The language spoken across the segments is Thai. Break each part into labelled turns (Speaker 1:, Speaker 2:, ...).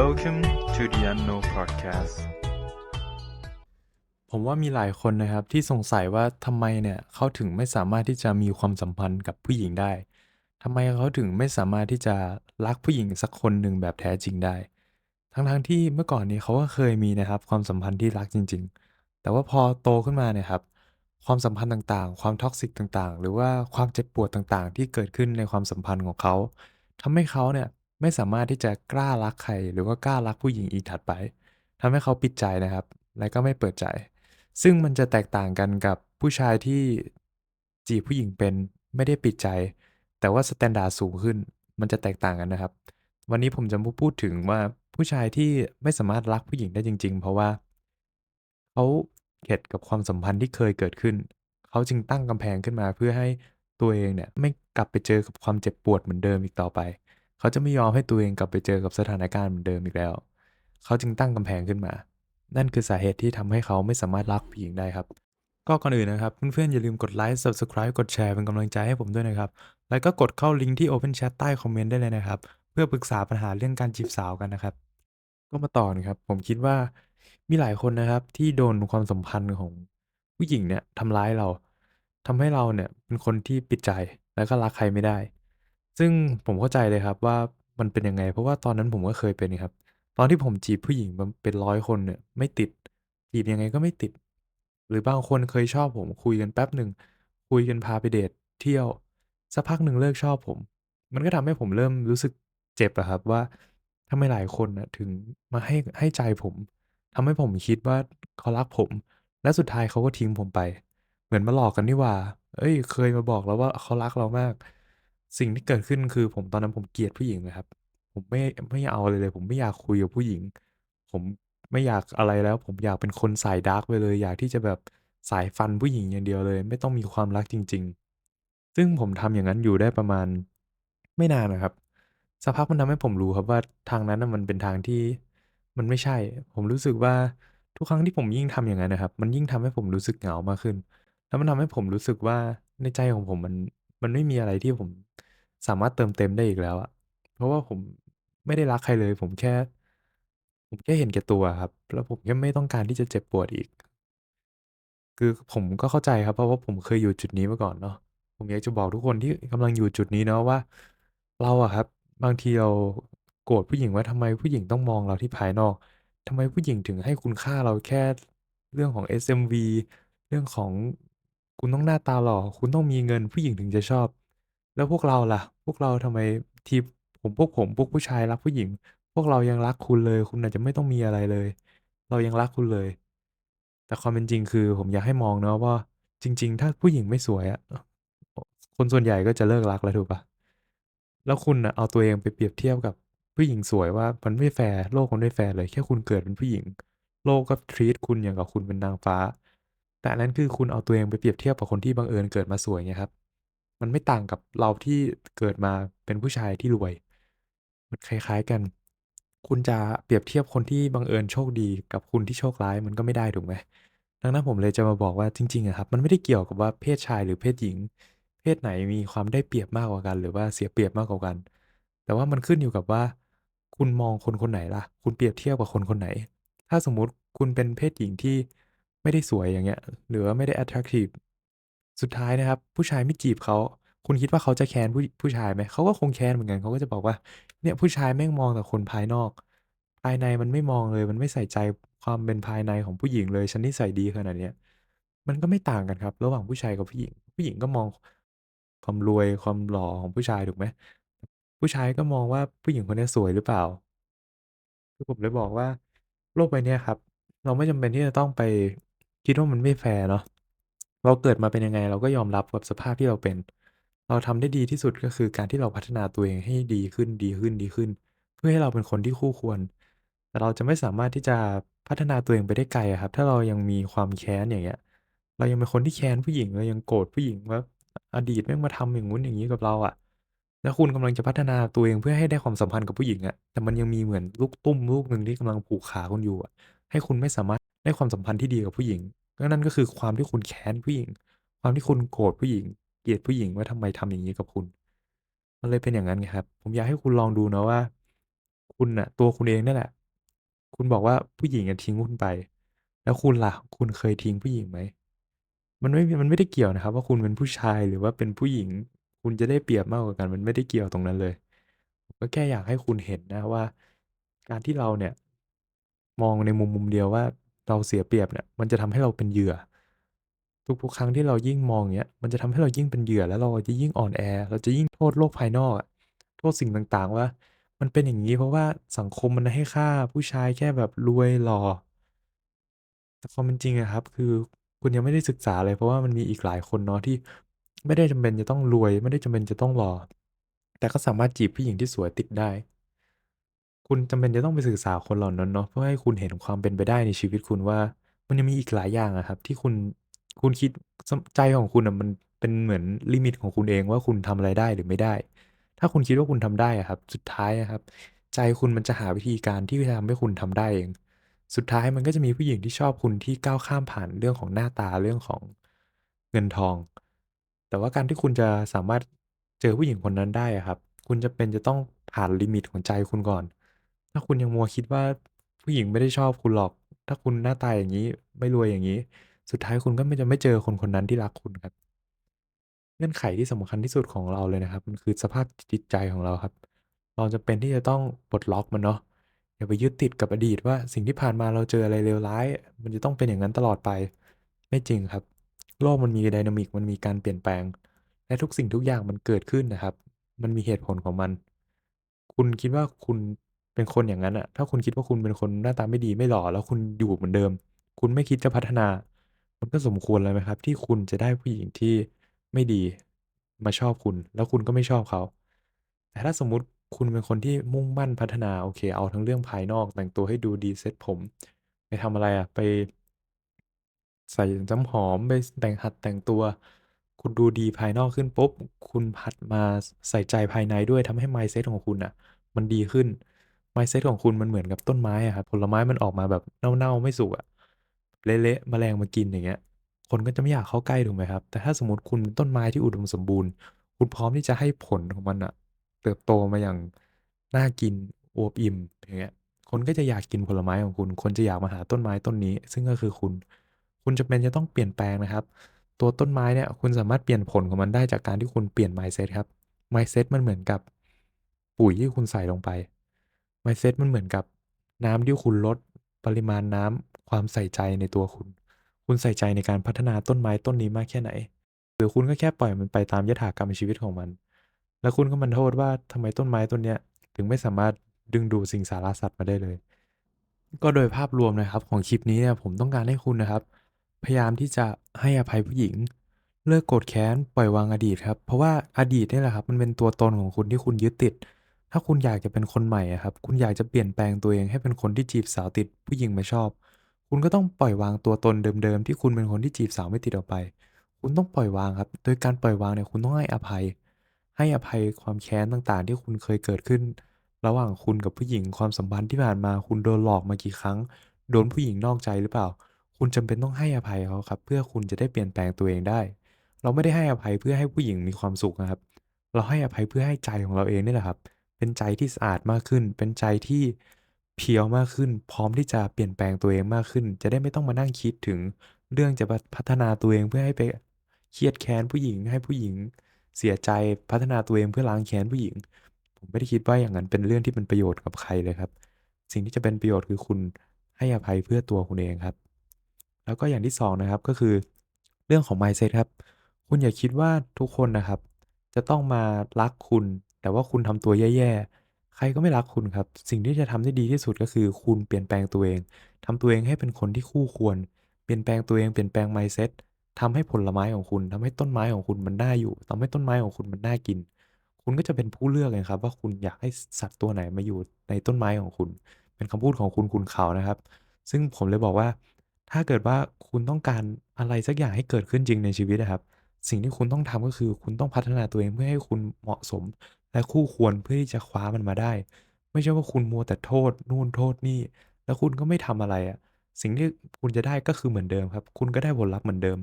Speaker 1: Welcome to the Unknown Podcast
Speaker 2: ผมว่ามีหลายคนนะครับที่สงสัยว่าทำไมเนี่ยเขาถึงไม่สามารถที่จะมีความสัมพันธ์กับผู้หญิงได้ทำไมเขาถึงไม่สามารถที่จะรักผู้หญิงสักคนหนึ่งแบบแท้จริงได้ ทั้งๆที่เมื่อก่อนนี้เขาก็เคยมีนะครับความสัมพันธ์ที่รักจริง ๆ แต่ว่าพอโตขึ้นมาเนี่ยครับความสัมพันธ์ต่างๆ ความท็อกซิกต่างๆ หรือว่าความเจ็บปวดต่างๆ ที่เกิดขึ้นในความสัมพันธ์ของเขาทำให้เขาเนี่ย ไม่สามารถที่จะกล้ารักใคร หรือว่ากล้ารักผู้หญิงอีกถัดไปทำให้เขาปิดใจนะครับ และก็ไม่เปิดใจ ซึ่งมันจะแตกต่างกันกับผู้ชายที่จีบผู้หญิงเป็นไม่ได้ปิดใจ แต่ว่าสแตนดาร์ดสูงขึ้น มันจะแตกต่างกันนะครับ วันนี้ผมจะมาพูดถึงว่าผู้ชายที่ไม่สามารถรักผู้หญิงได้จริง ๆ เพราะว่าเขาเข็ดกับความสัมพันธ์ที่เคยเกิดขึ้น เขาจึงตั้งกำแพงขึ้นมาเพื่อให้ตัวเองเนี่ยไม่กลับไปเจอกับความเจ็บปวดเหมือนเดิมอีกต่อไป เขาจะไม่ยอมให้ตัวเองกลับไปเจอกับสถานการณ์เหมือนเดิมอีกแล้ว เขาจึงตั้งกำแพงขึ้นมา นั่นคือสาเหตุที่ทำให้เขาไม่สามารถรักผู้หญิงได้ครับ ก็ก่อนอื่นนะครับ เพื่อนๆอย่าลืมกดไลค์ subscribe กดแชร์เป็นกำลังใจให้ผมด้วยนะครับ แล้วก็กดเข้าลิงก์ที่ Open Chat ใต้คอมเมนต์ได้เลยนะครับ เพื่อปรึกษาปัญหาเรื่องการจีบสาวกันนะครับ ก็มาต่อนะครับ ผมคิดว่ามีหลายคนนะครับที่โดนความสัมพันธ์ของผู้หญิงเนี่ยทำร้ายเราทำให้เราเนี่ยเป็นคนที่ปิดใจแล้วก็รักใครไม่ได้ ซึ่งผมเข้าใจเลยครับว่า มันเป็นยังไง เพราะว่าตอนนั้นผมก็เคยเป็นครับ ตอนที่ผมจีบผู้หญิงมันเป็นร้อยคนเนี่ย ไม่ติด จีบยังไงก็ไม่ติด หรือบางคนเคยชอบผม คุยกันแป๊บหนึ่ง คุยกันพาไปเดทเที่ยว สักพักหนึ่งเลิกชอบผม มันก็ทำให้ผมเริ่มรู้สึกเจ็บอะครับว่า ทำไมหลายคนน่ะถึงมาให้ ให้ใจผม ทำให้ผมคิดว่า เขารักผม และสุดท้ายเขาก็ทิ้งผมไป เหมือนมาหลอกกันนี่หว่าเอ้ย เคยมาบอกแล้วว่า เขารักเรามาก สิ่งที่เกิดขึ้นคือผมตอนนั้นผมเกลียดผู้หญิงเลยครับ ผมไม่ไม่เอาเลยเลย ผมไม่อยากคุยกับผู้หญิง ผมไม่อยากอะไรแล้ว ผมอยากเป็นคนสายดาร์กไปเลย อยากที่จะแบบสายฟันผู้หญิงอย่างเดียวเลย ไม่ต้องมีความรักจริง ๆ ซึ่งผมทำอย่างนั้นอยู่ได้ประมาณไม่นานนะครับสักพักมันทำให้ผมรู้ครับว่าทางนั้นมันเป็นทางที่มันไม่ใช่ ผมรู้สึกว่าทุกครั้งที่ผมยิ่งทำอย่างนั้นนะครับ มันยิ่งทำให้ผมรู้สึกเหงามากขึ้น แล้วมันทำให้ผมรู้สึกว่าในใจของผมมันมันไม่มีอะไรที่ผม สามารถเติมเต็มได้อีกแล้วอะ เพราะว่าผมไม่ได้รักใครเลย ผมแค่ ผมแค่เห็นแก่ตัวอะครับ แล้วผมแค่ไม่ต้องการที่จะเจ็บปวดอีก คือผมก็เข้าใจครับ เพราะว่าผมเคยอยู่จุดนี้มาก่อนเนาะ ผมอยากจะบอกทุกคนที่กำลังอยู่จุดนี้เนาะว่า เราอะครับ บางทีเราโกรธผู้หญิงว่า ทำไมผู้หญิงต้องมองเราที่ภายนอก ทำไมผู้หญิงถึงให้คุณค่าเราแค่เรื่องของ SMV เรื่องของ คุณต้องหน้าตาหล่อ คุณต้องมีเงินผู้หญิงถึงจะชอบ แล้วพวกเราล่ะ พวกเราทำไม ทีผม พวกผม พวกผู้ชายรักผู้หญิง พวกเรายังรักคุณเลย คุณอาจจะไม่ต้องมีอะไรเลย เรายังรักคุณเลย แต่ความเป็นจริง คือผมอยากให้มองเนาะว่า จริง ๆ ถ้าผู้หญิงไม่สวยอะคนส่วนใหญ่ก็จะเลิกรักแล้วถูกเปล่า?แล้วคุณน่ะเอาตัวเองไปเปรียบเทียบกับผู้หญิงสวยว่า มันไม่แฟร์ โลกมันไม่แฟร์เลย แค่คุณเกิดเป็นผู้หญิง โลกก็ treat คุณอย่างกับคุณเป็นนางฟ้า แต่อันนั้น คือคุณเอาตัวเองไปเปรียบเทียบกับคนที่บังเอิญเกิดมาสวยไงครับ มันไม่ต่างกับเราที่เกิดมาเป็นผู้ชายที่รวย มันคล้าย ๆ กัน คุณจะเปรียบเทียบคนที่บังเอิญโชคดีกับคุณที่โชคร้ายมันก็ไม่ได้ถูกไหม?ดังนั้นผมเลยจะมาบอกว่าจริงๆอะครับ มันไม่ได้เกี่ยวกับว่าเพศชายหรือเพศหญิง เพศไหนมีความได้เปรียบมากกว่ากัน หรือว่าเสียเปรียบมากกว่ากัน แต่ว่ามันขึ้นอยู่กับว่า คุณมองคนคนไหนล่ะ คุณเปรียบเทียบกับคนคนไหน ถ้าสมมุติคุณเป็นเพศหญิงที่ไม่ได้สวยอย่างเงี้ย หรือว่าไม่ได้แอตแทรกทิฟ สุดท้ายนะครับ ผู้ชายไม่จีบเขา คุณคิดว่าเขาจะแค้นผู้ ผู้ชายไหม?เขาก็คงแค้นเหมือนกัน เขาก็จะบอกว่า เนี่ยผู้ชายแม่งมองแต่คนภายนอก ภายในมันไม่มองเลย มันไม่ใส่ใจความเป็นภายในของผู้หญิงเลย ฉันนิสัยดีขนาดเนี้ย มันก็ไม่ต่างกันครับ ระหว่างผู้ชายกับผู้หญิง ผู้หญิงก็มอง ความรวย ความหล่อของผู้ชายถูกไหม?ผู้ชายก็มองว่า ผู้หญิงคนเนี้ยสวยหรือเปล่า?คือผมเลยบอกว่า โลกใบเนี้ยครับ เราไม่จำเป็นที่จะต้องไปคิดว่ามันไม่แฟร์เนาะ เราเกิดมาเป็นยังไงเราก็ยอมรับกับสภาพที่เราเป็น เราทำได้ดีที่สุดก็คือการที่เราพัฒนาตัวเองให้ดีขึ้นๆๆเพื่อให้เราเป็นคนที่คู่ควร แต่เราจะไม่สามารถที่จะพัฒนาตัวเองไปได้ไกลครับ ถ้าเรายังมีความแค้นอย่างเงี้ย เรายังเป็นคนที่แค้นผู้หญิงเรายังโกรธผู้หญิงว่าอดีตแม่งมาทำอย่างงู้นอย่างงี้กับเราอะแล้วคุณกำลังจะพัฒนาตัวเองเพื่อให้ได้ความสัมพันธ์กับผู้หญิงอะแต่มันยังมีเหมือนลูกตุ้มลูกหนึ่งที่กำลังผูกขาคุณอยู่อะให้คุณไม่สามารถได้ความสัมพันธ์ที่ดีกับผู้หญิง ก็นั่นก็คือความที่คุณแค้นผู้หญิง ความที่คุณโกรธผู้หญิง เกลียดผู้หญิงว่าทำไมทำอย่างงี้กับคุณ มันเลยเป็นอย่างงั้นไงครับ ผมอยากให้คุณลองดูนะว่า คุณน่ะตัวคุณเองนี่ยแหละ คุณบอกว่าผู้หญิงอะทิ้งคุณไป แล้วคุณล่ะ คุณเคยทิ้งผู้หญิงไหม?มันไม่มีมันไม่ได้เกี่ยวนะครับ ว่าคุณเป็นผู้ชายหรือว่าเป็นผู้หญิง คุณจะได้เปรียบมากกว่ากัน มันไม่ได้เกี่ยวตรงนั้นเลยผมก็แค่อยากให้คุณเห็นนะว่า การที่เราเนี่ย มองในมุมมุมเดียวว่า เราเสียเปรียบเนี่ยมันจะทำให้เราเป็นเหยื่อ ทุกๆครั้งที่เรายิ่งมองเงี้ยมันจะทำให้เรายิ่งเป็นเหยื่อ แล้วเราจะยิ่งอ่อนแอ เราจะยิ่งโทษโลกภายนอกอะโทษสิ่งต่างๆว่า มันเป็นอย่างงี้เพราะว่าสังคมมันให้ค่าผู้ชายแค่แบบรวยหล่อแต่ความเป็นจริงอะครับ คือคุณยังไม่ได้ศึกษาเลยเพราะว่ามันมีอีกหลายคนเนาะที่ไม่ได้จำเป็นจะต้องรวย ไม่ได้จำเป็นจะต้องหล่อแต่ก็สามารถจีบผู้หญิงที่สวยติดได้ คุณจำเป็นจะต้องไปศึกษาคนเหล่านั้นเนาะ เพื่อให้คุณเห็นความเป็นไปได้ในชีวิตคุณว่า มันยังมีอีกหลายอย่างอะครับที่คุณ คุณคิด ส ใจของคุณน่ะมันเป็นเหมือนลิมิตของคุณเองว่า คุณทำอะไรได้หรือไม่ได้ ถ้าคุณคิดว่า คุณทำได้อะครับ สุดท้ายอะครับ ใจคุณมันจะหาวิธีการที่จะทำให้คุณทำได้เอง สุดท้ายมันก็จะมีผู้หญิงที่ชอบคุณที่ก้าวข้ามผ่านเรื่องของหน้าตา เรื่องของเงินทอง แต่ว่าการที่คุณจะสามารถเจอผู้หญิงคนนั้นได้อะครับ คุณจำเป็นจะต้องผ่านลิมิตของใจคุณก่อน ถ้าคุณยังมัวคิดว่า ผู้หญิงไม่ได้ชอบคุณหรอก ถ้าคุณหน้าตาอย่างงี้ ไม่รวยอย่างงี้ สุดท้ายคุณก็ไม่ จะไม่เจอคนคนนั้นที่รักคุณครับ เงื่อนไขที่สำคัญที่สุดของเราเลยนะครับ มันคือสภาพจิตใจของเราครับ เราจำเป็นที่จะต้องปลดล็อกมันเนาะ อย่าไปยึดติดกับอดีตว่า สิ่งที่ผ่านมาเราเจออะไรเลวร้าย มันจะต้องเป็นอย่างนั้นตลอดไป ไม่จริงครับ โลกมันมี dynamic มันมีการเปลี่ยนแปลง และทุกสิ่งทุกอย่างมันเกิดขึ้นนะครับ มันมีเหตุผลของมัน คุณคิดว่าคุณ เป็นคนอย่างงั้นน่ะถ้าคุณคิดว่าคุณเป็นคนหน้าตาไม่ดีไม่หล่อ แล้วคุณอยู่เหมือนเดิม คุณไม่คิดจะพัฒนา มันก็สมควรแล้วไหมครับ ที่คุณจะได้ผู้หญิงที่ไม่ดีมาชอบคุณ แล้วคุณก็ไม่ชอบเขา แต่ถ้าสมมุติคุณเป็นคนที่มุ่งมั่นพัฒนาโอเค เอาทั้งเรื่องภายนอกแต่งตัวให้ดูดีเซตผม ไปทำอะไรอะไป ใส่น้ำหอมไปแต่งหัดแต่งตัว คุณดูดีภายนอกขึ้นปุ๊บ คุณหัดมาใส่ใจภายในด้วยทำให้ mindset ของคุณน่ะมันดีขึ้น mindset ของคุณมันเหมือนกับต้นไม้อะครับผลไม้มันออกมาแบบเน่าๆไม่สุกอะเละๆแมลงมากินอย่างเงี้ย คนก็จะไม่อยากเข้าใกล้ถูกไหมครับ แต่ถ้าสมมติคุณเป็นต้นไม้ที่อุดมสมบูรณ์ คุณพร้อมที่จะให้ผลของมันน่ะเติบโตมาอย่างน่ากินอวบอิ่มอย่างเงี้ยคนก็จะอยากกินผลไม้ของคุณ คนจะอยากมาหาต้นไม้ต้นนี้ ซึ่งก็คือคุณ คุณจำเป็นจะต้องเปลี่ยนแปลงนะครับ ตัวต้นไม้เนี่ยคุณสามารถเปลี่ยนผลของมันได้จากการที่คุณเปลี่ยน mindset ครับ mindset มันเหมือนกับปุ๋ยที่คุณใส่ลงไป mindset มันเหมือนกับน้ำที่คุณลดปริมาณน้ำความใส่ใจในตัวคุณ คุณใส่ใจในการพัฒนาต้นไม้ต้นนี้มากแค่ไหน หรือคุณก็แค่ปล่อยมันไปตามยถากรรมชีวิตของมัน แล้วคุณก็มาโทษว่าทำไมต้นไม้ต้นเนี้ยถึงไม่สามารถดึงดูดสิ่งสารสัตว์มาได้เลย ก็โดยภาพรวมนะครับของคลิปนี้เนี่ยผมต้องการให้คุณนะครับ พยายามที่จะให้อภัยผู้หญิง เลิกโกรธแค้นปล่อยวางอดีตครับ เพราะว่าอดีตนี่แหละครับมันเป็นตัวตนของคุณที่คุณยึดติด ถ้าคุณอยากจะเป็นคนใหม่อะครับ คุณอยากจะเปลี่ยนแปลงตัวเองให้เป็นคนที่จีบสาวติด ผู้หญิงมาชอบ คุณก็ต้องปล่อยวางตัวตนเดิม ๆ ที่คุณเป็นคนที่จีบสาวไม่ติดออกไป คุณต้องปล่อยวางครับ โดยการปล่อยวางเนี่ยคุณต้องให้อภัย ให้อภัยความแค้นต่างๆ ที่คุณเคยเกิดขึ้น ระหว่างคุณกับผู้หญิงความสัมพันธ์ที่ผ่านมา คุณโดนหลอกมากี่ครั้ง โดนผู้หญิงนอกใจหรือเปล่า คุณจำเป็นต้องให้อภัยเขาครับ เพื่อคุณจะได้เปลี่ยนแปลงตัวเองได้ เราไม่ได้ให้อภัยเพื่อให้ผู้หญิงมีความสุขนะครับ เราให้อภัยเพื่อให้ใจของเราเองนี่แหละครับ เป็นใจที่สะอาดมากขึ้น เป็นใจที่เพียวมากขึ้น พร้อมที่จะเปลี่ยนแปลงตัวเองมากขึ้น จะได้ไม่ต้องมานั่งคิดถึงเรื่องจะพัฒนาตัวเองเพื่อให้ไปเครียดแค้นผู้หญิง ให้ผู้หญิงเสียใจพัฒนาตัวเองเพื่อล้างแค้นผู้หญิง ผมไม่ได้คิดว่าอย่างนั้นเป็นเรื่องที่เป็นประโยชน์กับใครเลยครับ สิ่งที่จะเป็นประโยชน์คือคุณให้อภัยเพื่อตัวคุณเองครับ แล้วก็อย่างที่2นะครับก็คือ เรื่องของ mindset ครับ คุณอย่าคิดว่าทุกคนนะครับ จะต้องมารักคุณ แต่ว่าคุณทำตัวแย่ ๆ ใครก็ไม่รักคุณครับ สิ่งที่จะทำได้ดีที่สุด ก็คือคุณเปลี่ยนแปลงตัวเอง ทำตัวเองให้เป็นคนที่คู่ควร เปลี่ยนแปลงตัวเอง เปลี่ยนแปลง mindset ทำให้ผลไม้ของคุณ ทำให้ต้นไม้ของคุณมันน่าอยู่ ทำให้ต้นไม้ของคุณมันน่ากิน คุณก็จะเป็นผู้เลือกไงครับว่า คุณอยากให้สัตว์ตัวไหนมาอยู่ในต้นไม้ของคุณ เป็นคำพูดของคุณขุนเขานะครับ ซึ่งผมเลยบอกว่า ถ้าเกิดว่าคุณต้องการอะไรสักอย่างให้เกิดขึ้นจริงในชีวิตอะครับ สิ่งที่คุณต้องทำก็คือ คุณต้องพัฒนาตัวเองเพื่อให้คุณเหมาะสม และคู่ควรเพื่อที่จะคว้ามันมาได้ ไม่ใช่ว่าคุณมัวแต่โทษนู่นโทษนี่ แล้วคุณก็ไม่ทำอะไรอะสิ่งที่คุณจะได้ก็คือเหมือนเดิมครับ คุณก็ได้ผลลัพธ์เหมือนเดิม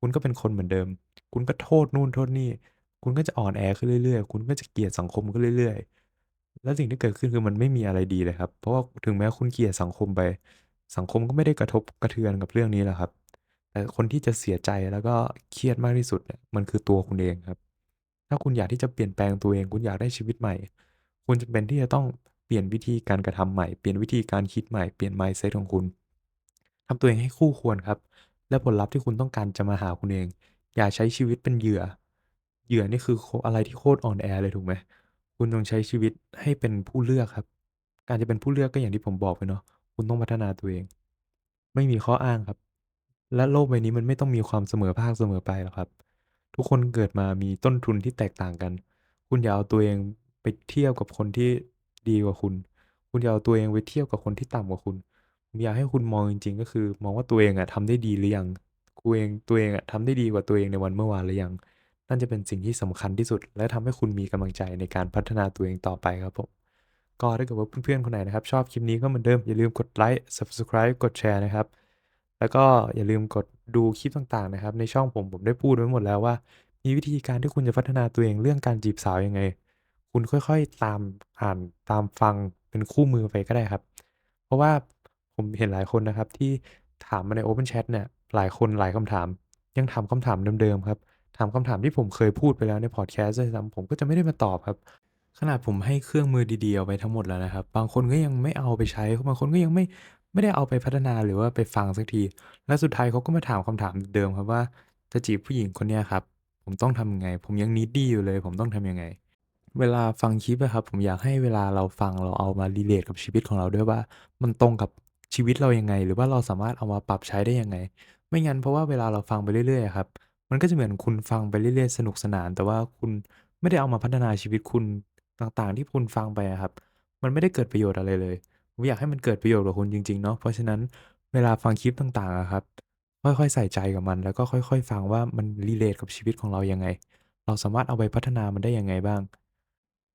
Speaker 2: คุณก็เป็นคนเหมือนเดิม คุณก็โทษนู่นโทษนี่ คุณก็จะอ่อนแอขึ้นเรื่อยๆ คุณก็จะเกลียดสังคมขึ้นเรื่อยๆ แล้วสิ่งที่เกิดขึ้นคือมันไม่มีอะไรดีเลยครับ เพราะว่าถึงแม้คุณเกลียดสังคมไป สังคมก็ไม่ได้กระทบกระเทือนกับเรื่องนี้แหรอกครับ แต่คนที่จะเสียใจแล้วก็เครียดมากที่สุดเนี่ยมันคือตัวคุณเองครับ ถ้าคุณอยากที่จะเปลี่ยนแปลงตัวเอง คุณอยากได้ชีวิตใหม่ คุณจำเป็นที่จะต้องเปลี่ยนวิธีการกระทำใหม่ เปลี่ยนวิธีการคิดใหม่ เปลี่ยน mindset ของคุณทำตัวเองให้คู่ควรครับ และผลลัพธ์ที่คุณต้องการจะมาหาคุณเอง อย่าใช้ชีวิตเป็นเหยื่อ เหยื่อนี่คืออะไรที่โคตรอ่อนแอเลยถูกไหม คุณจงใช้ชีวิตให้เป็นผู้เลือกครับ การจะเป็นผู้เลือกก็อย่างที่ผมบอกไปเนาะ คุณต้องพัฒนาตัวเอง ไม่มีข้ออ้างครับ และโลกใบนี้มันไม่ต้องมีความเสมอภาคเสมอไปหรอกครับ ทุกคนเกิดมามีต้นทุนที่แตกต่างกัน คุณอย่าเอาตัวเองไปเทียบกับคนที่ดีกว่าคุณ คุณอย่าเอาตัวเองไปเทียบกับคนที่ต่ำกว่าคุณผมอยากให้คุณมองจริง ๆ ก็คือ มองว่าตัวเองอะทำได้ดีหรือยังกูเองตัวเองอะทำได้ดีกว่าตัวเองในวันเมื่อวานหรือยัง นั่นจะเป็นสิ่งที่สำคัญที่สุด และทำให้คุณมีกำลังใจในการพัฒนาตัวเองต่อไปครับผมก็ถ้าเกิดว่าเพื่อนๆคนไหนนะครับ ชอบคลิปนี้ก็เหมือนเดิมอย่าลืมกดไลก์ Subscribe กดแชร์นะครับ แล้วก็อย่าลืมกดดูคลิปต่างๆนะครับ ในช่องผมผมได้พูดไว้หมดแล้วว่า มีวิธีการที่คุณจะพัฒนาตัวเองเรื่องการจีบสาวยังไง คุณค่อยๆตามอ่านตามฟังเป็นคู่มือไปก็ได้ครับ เพราะว่าผมเห็นหลายคนนะครับที่ถามมาใน Open Chat เนี่ยหลายคนหลายคำถาม ยังถามคำถามเดิมๆครับถามคำถามที่ผมเคยพูดไปแล้วในพอดแคสต์ด้วยซ้ำผมก็จะไม่ได้มาตอบครับ ขนาดผมให้เครื่องมือดีๆเอาไปทั้งหมดแล้วนะครับ บางคนก็ยังไม่เอาไปใช้ บางคนก็ยังไม่ ไม่ได้เอาไปพัฒนาหรือว่าไปฟังสักที แล้วสุดท้ายเขาก็มาถามคำถามเดิมครับว่าจะจีบผู้หญิงคนเนี้ยครับ ผมต้องทำยังไง ผมยัง needy อยู่เลย ผมต้องทำยังไง เวลาฟังคลิปอะครับ ผมอยากให้เวลาเราฟังเราเอามา relate กับชีวิตของเราด้วยว่า มันตรงกับชีวิตเรายังไง หรือว่าเราสามารถเอามาปรับใช้ได้ยังไง ไม่งั้นเพราะว่าเวลาเราฟังไปเรื่อยๆครับมันก็จะเหมือนคุณฟังไปเรื่อยๆสนุกสนาน แต่ว่าคุณไม่ได้เอามาพัฒนาชีวิตคุณต่างๆ ที่คุณฟังไปครับ มันไม่ได้เกิดประโยชน์อะไรเลย ผมอยากให้มันเกิดประโยชน์กับคุณจริง ๆ เนาะ เพราะฉะนั้นเวลาฟังคลิปต่าง ๆ อะครับ ค่อย ๆ ใส่ใจกับมัน แล้วก็ค่อย ๆ ฟังว่ามัน relate กับชีวิตของเรายังไง เราสามารถเอาไปพัฒนามันได้ยังไงบ้าง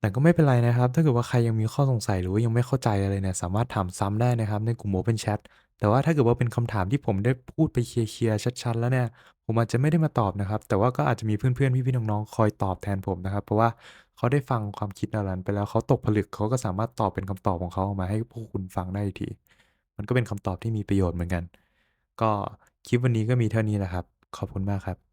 Speaker 2: แต่ก็ไม่เป็นไรนะครับ ถ้าเกิดว่าใครยังมีข้อสงสัย หรือว่ายังไม่เข้าใจอะไรเนี่ย สามารถถามซ้ำได้นะครับในกลุ่ม Open Chat แต่ว่าถ้าเกิดว่าเป็นคำถามที่ผมได้พูดไปเคลียร์ ๆ ชัด ๆ แล้วเนี่ย ผมอาจจะไม่ได้มาตอบนะครับ แต่ว่าก็อาจจะมีเพื่อน ๆ พี่ ๆ น้อง ๆ คอยตอบแทนผมนะครับ เพราะว่า เขาได้ฟังความคิดเหล่านั้นไปแล้วเขาตกผลึกเขาก็สามารถตอบเป็นคำตอบของเขาออกมาให้พวกคุณฟังได้อีกที มันก็เป็นคำตอบที่มีประโยชน์เหมือนกัน ก็คลิปวันนี้ก็มีเท่านี้แหละครับ ขอบคุณมากครับ